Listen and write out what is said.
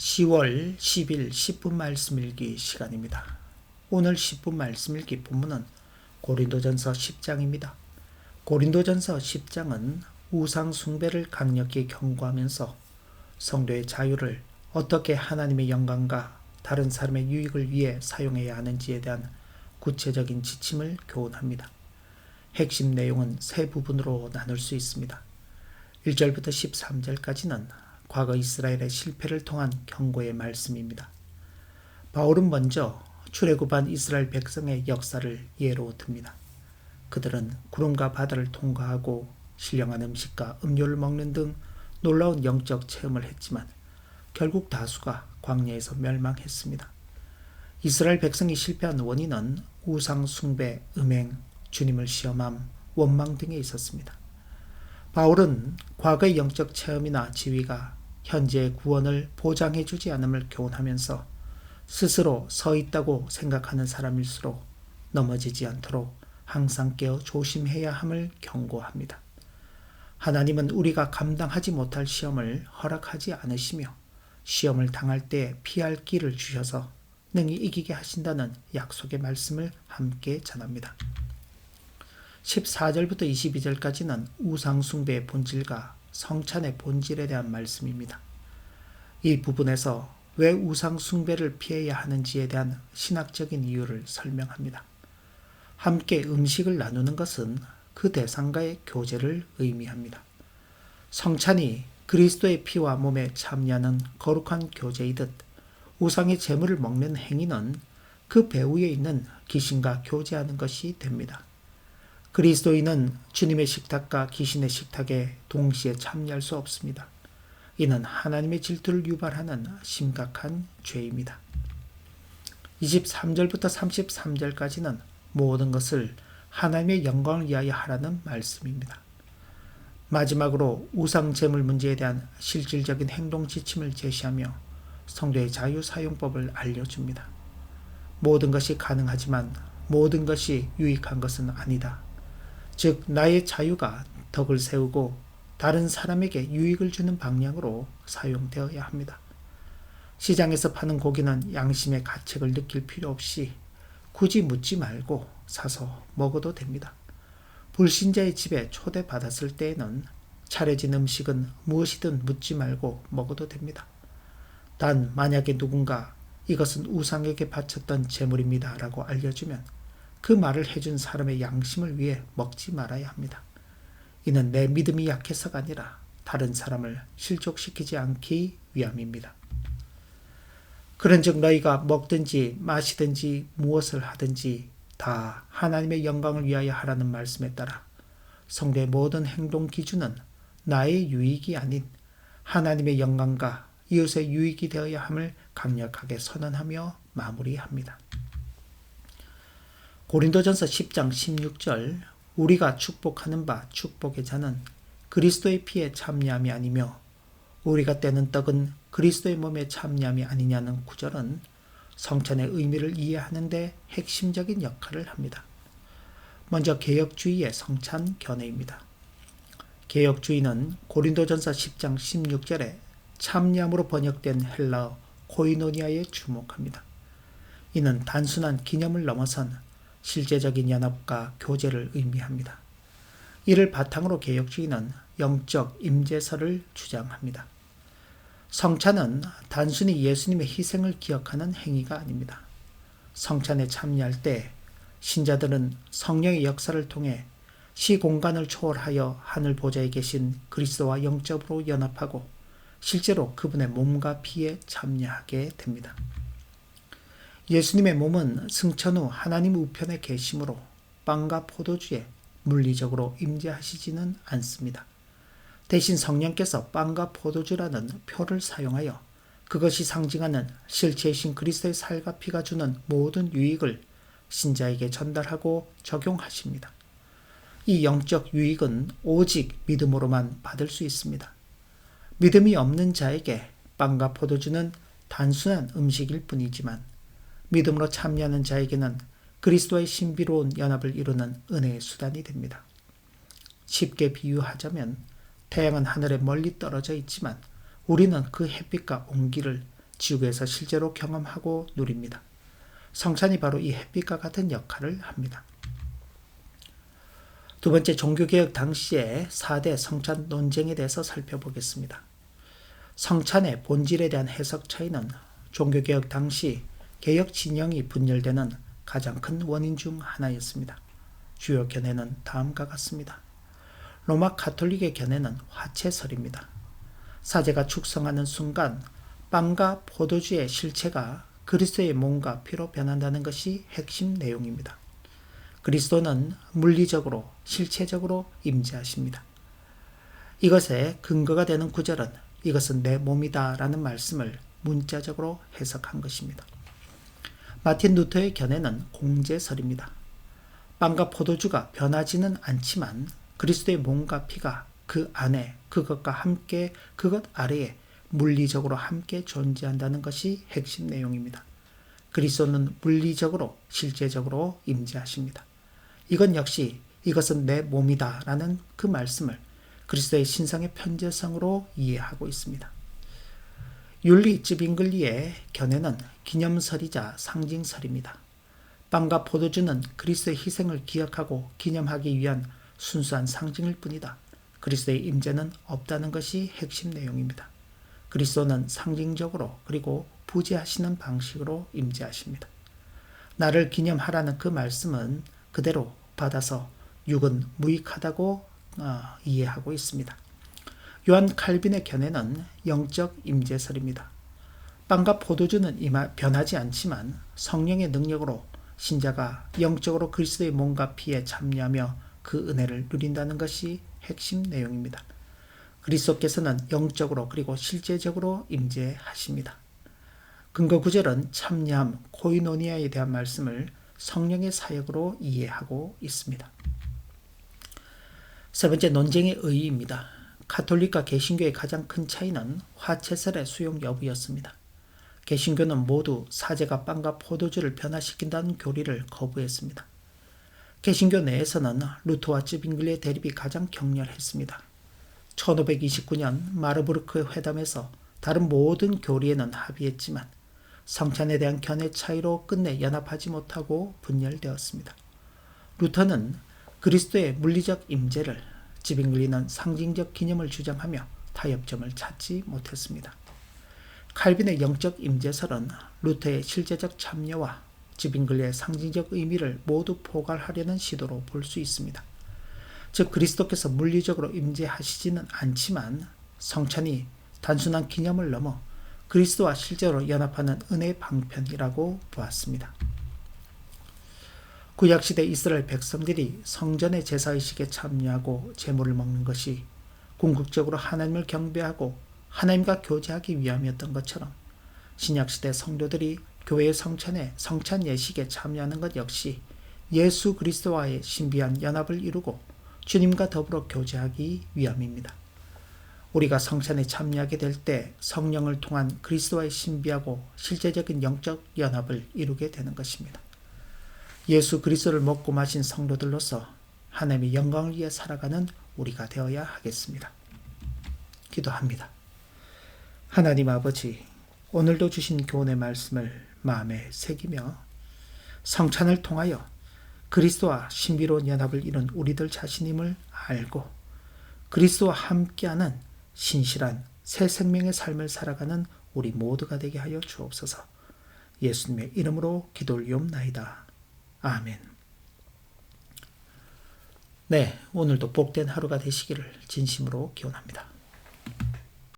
10월 10일 10분 말씀 읽기 시간입니다. 오늘 10분 말씀 읽기 본문은 고린도전서 10장입니다. 고린도전서 10장은 우상 숭배를 강력히 경고하면서 성도의 자유를 어떻게 하나님의 영광과 다른 사람의 유익을 위해 사용해야 하는지에 대한 구체적인 지침을 교훈합니다. 핵심 내용은 세 부분으로 나눌 수 있습니다. 1절부터 13절까지는 과거 이스라엘의 실패를 통한 경고의 말씀입니다. 바울은 먼저 출애굽한 이스라엘 백성의 역사를 예로 듭니다. 그들은 구름과 바다를 통과하고 신령한 음식과 음료를 먹는 등 놀라운 영적 체험을 했지만 결국 다수가 광야에서 멸망했습니다. 이스라엘 백성이 실패한 원인은 우상 숭배, 음행, 주님을 시험함, 원망 등에 있었습니다. 바울은 과거의 영적 체험이나 지위가 현재의 구원을 보장해 주지 않음을 교훈하면서 스스로 서 있다고 생각하는 사람일수록 넘어지지 않도록 항상 깨어 조심해야 함을 경고합니다. 하나님은 우리가 감당하지 못할 시험을 허락하지 않으시며 시험을 당할 때 피할 길을 주셔서 능히 이기게 하신다는 약속의 말씀을 함께 전합니다. 14절부터 22절까지는 우상숭배의 본질과 성찬의 본질에 대한 말씀입니다. 이 부분에서 왜 우상 숭배를 피해야 하는지에 대한 신학적인 이유를 설명합니다. 함께 음식을 나누는 것은 그 대상과의 교제를 의미합니다. 성찬이 그리스도의 피와 몸에 참여하는 거룩한 교제이듯 우상의 재물을 먹는 행위는 그 배후에 있는 귀신과 교제하는 것이 됩니다. 그리스도인은 주님의 식탁과 귀신의 식탁에 동시에 참여할 수 없습니다. 이는 하나님의 질투를 유발하는 심각한 죄입니다. 23절부터 33절까지는 모든 것을 하나님의 영광을 위하여 하라는 말씀입니다. 마지막으로 우상 제물 문제에 대한 실질적인 행동 지침을 제시하며 성도의 자유 사용법을 알려줍니다. 모든 것이 가능하지만 모든 것이 유익한 것은 아니다. 즉 나의 자유가 덕을 세우고 다른 사람에게 유익을 주는 방향으로 사용되어야 합니다. 시장에서 파는 고기는 양심의 가책을 느낄 필요 없이 굳이 묻지 말고 사서 먹어도 됩니다. 불신자의 집에 초대받았을 때에는 차려진 음식은 무엇이든 묻지 말고 먹어도 됩니다. 단 만약에 누군가 이것은 우상에게 바쳤던 재물입니다 라고 알려주면 그 말을 해준 사람의 양심을 위해 먹지 말아야 합니다. 이는 내 믿음이 약해서가 아니라 다른 사람을 실족시키지 않기 위함입니다. 그런즉 너희가 먹든지 마시든지 무엇을 하든지 다 하나님의 영광을 위하여 하라는 말씀에 따라 성도의 모든 행동 기준은 나의 유익이 아닌 하나님의 영광과 이웃의 유익이 되어야 함을 강력하게 선언하며 마무리합니다. 고린도전서 10장 16절 우리가 축복하는 바 축복의 자는 그리스도의 피에 참여함이 아니며 우리가 떼는 떡은 그리스도의 몸에 참여함이 아니냐는 구절은 성찬의 의미를 이해하는데 핵심적인 역할을 합니다. 먼저 개혁주의의 성찬 견해입니다. 개혁주의는 고린도전서 10장 16절에 참여함으로 번역된 헬라어 코이노니아에 주목합니다. 이는 단순한 기념을 넘어선 실제적인 연합과 교제를 의미합니다. 이를 바탕으로 개혁주의는 영적 임재설을 주장합니다. 성찬은 단순히 예수님의 희생을 기억하는 행위가 아닙니다. 성찬에 참여할 때 신자들은 성령의 역사를 통해 시 공간을 초월하여 하늘 보좌에 계신 그리스도와 영적으로 연합하고 실제로 그분의 몸과 피에 참여하게 됩니다. 예수님의 몸은 승천 후 하나님 우편에 계심으로 빵과 포도주에 물리적으로 임재하시지는 않습니다. 대신 성령께서 빵과 포도주라는 표를 사용하여 그것이 상징하는 실체이신 그리스도의 살과 피가 주는 모든 유익을 신자에게 전달하고 적용하십니다. 이 영적 유익은 오직 믿음으로만 받을 수 있습니다. 믿음이 없는 자에게 빵과 포도주는 단순한 음식일 뿐이지만 믿음으로 참여하는 자에게는 그리스도의 신비로운 연합을 이루는 은혜의 수단이 됩니다. 쉽게 비유하자면 태양은 하늘에 멀리 떨어져 있지만 우리는 그 햇빛과 온기를 지옥에서 실제로 경험하고 누립니다. 성찬이 바로 이 햇빛과 같은 역할을 합니다. 두 번째 종교개혁 당시의 4대 성찬 논쟁에 대해서 살펴보겠습니다. 성찬의 본질에 대한 해석 차이는 종교개혁 당시 개혁 진영이 분열되는 가장 큰 원인 중 하나였습니다. 주요 견해는 다음과 같습니다. 로마 카톨릭의 견해는 화채설입니다. 사제가 축성하는 순간 빵과 포도주의 실체가 그리스도의 몸과 피로 변한다는 것이 핵심 내용입니다. 그리스도는 물리적으로 실체적으로 임재하십니다. 이것의 근거가 되는 구절은 이것은 내 몸이다 라는 말씀을 문자적으로 해석한 것입니다. 마틴 루터의 견해는 공제설입니다. 빵과 포도주가 변하지는 않지만 그리스도의 몸과 피가 그 안에 그것과 함께 그것 아래에 물리적으로 함께 존재한다는 것이 핵심 내용입니다. 그리스도는 물리적으로 실제적으로 임재하십니다. 이건 역시 이것은 내 몸이다 라는 그 말씀을 그리스도의 신상의 편재성으로 이해하고 있습니다. 윤리 찌빙글리의 견해는 기념설이자 상징설입니다. 빵과 포도주는 그리스도의 희생을 기억하고 기념하기 위한 순수한 상징일 뿐이다. 그리스도의 임재는 없다는 것이 핵심 내용입니다. 그리스도는 상징적으로 그리고 부재하시는 방식으로 임재하십니다. 나를 기념하라는 그 말씀은 그대로 받아서 육은 무익하다고 어, 이해하고 있습니다. 요한 칼빈의 견해는 영적 임재설입니다. 빵과 포도주는 이마 변하지 않지만 성령의 능력으로 신자가 영적으로 그리스도의 몸과 피에 참여하며 그 은혜를 누린다는 것이 핵심 내용입니다. 그리스도께서는 영적으로 그리고 실제적으로 임재하십니다. 근거 구절은 참여함 코이노니아에 대한 말씀을 성령의 사역으로 이해하고 있습니다. 세 번째 논쟁의 의의입니다. 카톨릭과 개신교의 가장 큰 차이는 화채설의 수용 여부였습니다. 개신교는 모두 사제가 빵과 포도주를 변화시킨다는 교리를 거부했습니다. 개신교 내에서는 루터와 쯔빙글리의 대립이 가장 격렬했습니다. 1529년 마르부르크 회담에서 다른 모든 교리에는 합의했지만 성찬에 대한 견해 차이로 끝내 연합하지 못하고 분열되었습니다. 루터는 그리스도의 물리적 임재를 지빙글리는 상징적 기념을 주장하며 타협점을 찾지 못했습니다. 칼빈의 영적 임재설은 루터의 실제적 참여와 지빙글리의 상징적 의미를 모두 포괄하려는 시도로 볼 수 있습니다. 즉 그리스도께서 물리적으로 임재하시지는 않지만 성찬이 단순한 기념을 넘어 그리스도와 실제로 연합하는 은혜의 방편이라고 보았습니다. 구약시대 이스라엘 백성들이 성전의 제사의식에 참여하고 제물을 먹는 것이 궁극적으로 하나님을 경배하고 하나님과 교제하기 위함이었던 것처럼 신약시대 성도들이 교회의 성찬에 성찬 예식에 참여하는 것 역시 예수 그리스도와의 신비한 연합을 이루고 주님과 더불어 교제하기 위함입니다. 우리가 성찬에 참여하게 될 때 성령을 통한 그리스도와의 신비하고 실제적인 영적 연합을 이루게 되는 것입니다. 예수 그리스도를 먹고 마신 성도들로서 하나님의 영광을 위해 살아가는 우리가 되어야 하겠습니다. 기도합니다. 하나님 아버지, 오늘도 주신 교훈의 말씀을 마음에 새기며 성찬을 통하여 그리스도와 신비로운 연합을 이룬 우리들 자신임을 알고 그리스도와 함께하는 신실한 새 생명의 삶을 살아가는 우리 모두가 되게 하여 주옵소서. 예수님의 이름으로 기도올리옵나이다. 아멘. 네, 오늘도 복된 하루가 되시기를 진심으로 기원합니다.